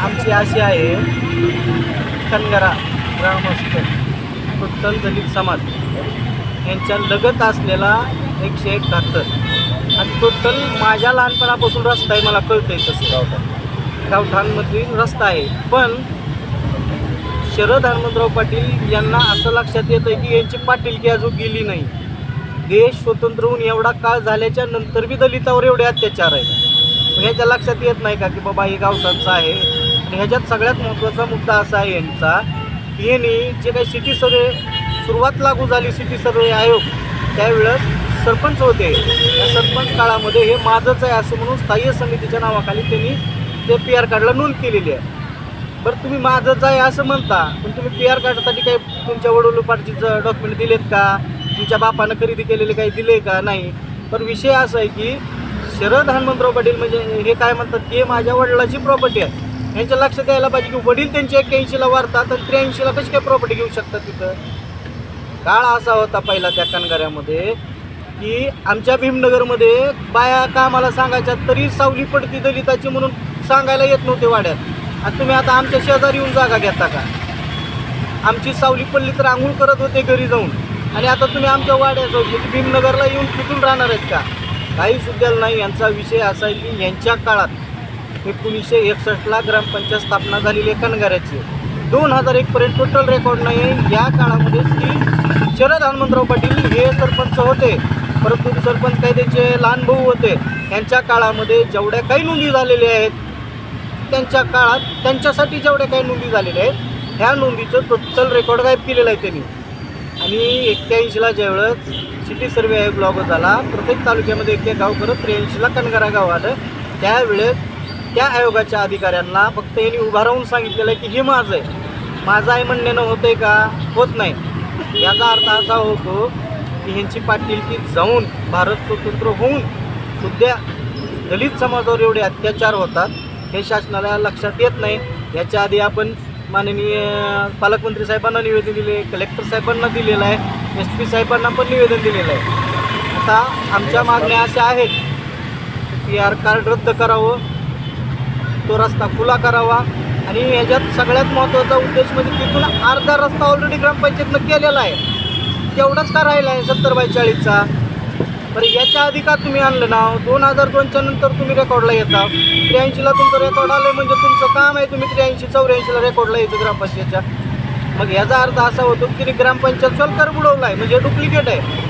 आमची अशी आहे कनगरा ग्रामस्थ टोटल दलित समाज. यांच्या लगत असलेला एकशे एकाहत्तर आणि टोटल माझ्या लहानपणापासून रस्ता आहे मला कळतंय तसं. गावठाण गावठाणमधील रस्ता आहे. पण शरद हनुमंतराव पाटील यांना असं लक्षात येतं की यांची पाटीलकी अजून गेली नाही. देश स्वतंत्र होऊन एवढा काळ झाल्याच्यानंतर बी दलितावर एवढे अत्याचार आहेत. ह्याच्या लक्षात येत नाही का की बाबा हे गावठाणचं आहे? आणि ह्याच्यात सगळ्यात महत्त्वाचा मुद्दा असा आहे यांचा की यांनी जे काही सिटी सर्वे सुरुवात लागू झाली सिटी सर्वे आयोग त्यावेळेस सरपंच होते. त्या सरपंच काळामध्ये हे माझंच आहे असं म्हणून स्थायी समितीच्या नावाखाली त्यांनी ते पी आर कार्डला नोंद केलेली आहे. बरं तुम्ही माझंच आहे असं म्हणता पण तुम्ही पी आर कार्डसाठी काही तुमच्या वडोलोपार्टीचं डॉक्युमेंट दिलेत का? तुमच्या बापानं खरेदी केलेले काही दिले का? नाही. पण विषय असा आहे की शरद हनुमंतराव पाटील म्हणजे हे काय म्हणतात की माझ्या वडिलाची प्रॉपर्टी आहे. यांच्या लक्षात यायला पाहिजे की वडील त्यांचे एक्क्याऐंशीला वारतात आणि त्र्याऐंशीला कशी काय प्रॉपर्टी घेऊ शकतात तिथं? काळ असा होता पहिला त्या कणगाऱ्यामध्ये की आमच्या भीमनगरमध्ये बाया कामाला सांगायच्या तरी सावली पडती दलिताची म्हणून सांगायला येत नव्हते वाड्यात. आणि तुम्ही आता आमच्या शेजारी येऊन जागा घेता का? आमची सावली पडली तर आंघोळ करत होते घरी जाऊन. आणि आता तुम्ही आमच्या वाड्यात जाऊन म्हणजे भीमनगरला येऊन तिथून राहणार आहेत का? काही सुद्धा नाही यांचा विषय असा आहे की यांच्या काळात एकोणीसशे एकसष्टला ग्रामपंचायत स्थापना झालेली आहे कणगाऱ्याची. दोन हजार एकपर्यंत टोटल रेकॉर्ड नाही आहे. या काळामध्ये श्री शरद हनुमंतराव पाटील हे सरपंच होते. परंतु सरपंच काही त्यांचे लहान भाऊ होते त्यांच्या काळामध्ये जेवढ्या काही नोंदी झालेल्या आहेत त्यांच्या काळात त्यांच्यासाठी जेवढ्या काही नोंदी झालेल्या आहेत ह्या नोंदीचं टोटल रेकॉर्ड गायब केलेलं आहे त्यांनी. आणि एक्क्याऐंशीला ज्यावेळेस सिटी सर्वे आयोग लागू झाला प्रत्येक तालुक्यामध्ये एक गाव करत त्र्याऐंशीला कणगारा गाव आलं. त्यावेळेस त्या आयोगाच्या अधिकाऱ्यांना फक्त यांनी उभा राहून सांगितलेलं आहे की हे माझं आहे. माझं आहे म्हणण्यानं होतंय का? होत नाही. याचा अर्थ असा होतो की ह्यांची पाटीलकी जाऊन भारत स्वतंत्र होऊन सुद्धा दलित समाजावर एवढे अत्याचार होतात हे शासनाला लक्षात येत नाही. याच्या आधी आपण माननीय पालकमंत्री साहेबांना निवेदन दिले कलेक्टर साहेबांना दिलेलं आहे एस पी साहेबांना पण निवेदन दिलेलं आहे. आता आमच्या मागण्या अशा आहेत पी आर कार्ड रद्द करावं तो रस्ता खुला करावा आणि याच्यात सगळ्यात महत्त्वाचा उद्देश म्हणजे तिथून अर्धा रस्ता ऑलरेडी ग्रामपंचायतनं केलेला आहे. तेवढाच का राहिला आहे सत्तर बाय चाळीसचा बरं याच्या आधी का तुम्ही आणलं नाव? दोन हजार दोनच्या नंतर तुम्ही रेकॉर्डला येता. त्र्याऐंशीला तुमचं रेकॉर्ड आलं म्हणजे तुमचं काम आहे तुम्ही त्र्याऐंशी चौऱ्याऐंशीला रेकॉर्डला येतं ग्रामपंचायतच्या. मग याचा अर्थ असा होतो की तिने ग्रामपंचायत स्वल्कर बुडवला आहे म्हणजे डुप्लिकेट आहे.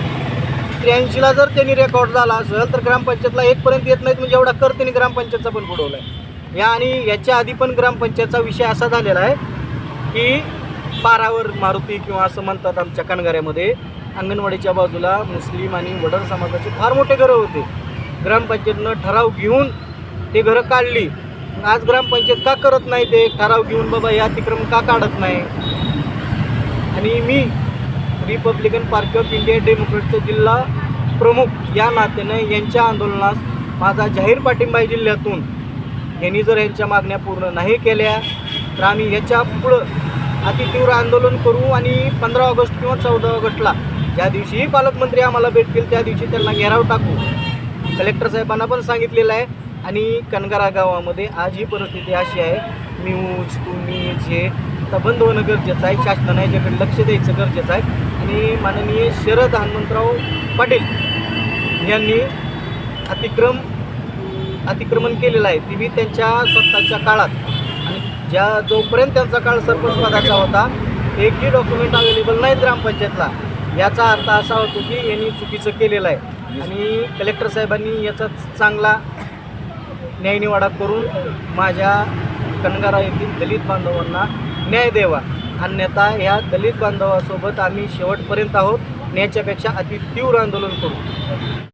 त्र्याऐंशीला जर त्यांनी रेकॉर्ड झाला असेल तर ग्रामपंचायतला एकपर्यंत येत नाहीत म्हणजे एवढा कर त्यांनी ग्रामपंचायतचा पण बुडवला आहे या आणि याच्या आधी पण ग्रामपंचायतचा विषय असा झालेला आहे की पारावर मारुती किंवा असं म्हणतात आमच्या कणगाऱ्यामध्ये अंगणवाडीच्या बाजूला मुस्लिम आणि वडर समाजाचे फार मोठे घरं होते. ग्रामपंचायतनं ठराव घेऊन ते घरं काढली. आज ग्रामपंचायत का करत नाही ते? ठराव घेऊन बाबा या अतिक्रमण का काढत नाही? आणि मी रिपब्लिकन पार्टी ऑफ इंडिया डेमोक्रेटचे जिल्हा प्रमुख या नात्यानं यांच्या आंदोलनास माझा जाहीर पाठिंबा आहे जिल्ह्यातून. यांनी जर यांच्या मागण्या पूर्ण नाही केल्या तर आम्ही याच्या पुढं अतितीव्र आंदोलन करू आणि पंधरा ऑगस्ट किंवा चौदा ऑगस्टला ज्या दिवशीही पालकमंत्री आम्हाला भेटतील त्या दिवशी त्यांना घेराव टाकू. कलेक्टर साहेबांना पण सांगितलेलं आहे. आणि कनगारा गावामध्ये आज ही परिस्थिती अशी आहे. न्यूज तुम्ही जे आता बंद होणं गरजेचं आहे शासनाने याच्याकडे लक्ष द्यायचं गरजेचं आहे. आणि माननीय शरद हनुमंतराव पाटील यांनी अतिक्रम अतिक्रमण केलेलं आहे. ती बी त्यांच्या स्वतःच्या काळात ज्या जोपर्यंत त्यांचा काळ सरपंच पदाचा होता एकही डॉक्युमेंट अवेलेबल नाही ग्रामपंचायतला. याचा अर्थ असा होतो की यांनी चुकीचं केलेलं आहे. आणि कलेक्टर साहेबांनी याचा चांगला न्यायनिवाडा करून माझ्या कणगारा येथील दलित बांधवांना न्याय द्यावा. अन्यथा ह्या दलित बांधवासोबत आम्ही शेवटपर्यंत आहोत. न्यायच्यापेक्षा अति तीव्र आंदोलन करू.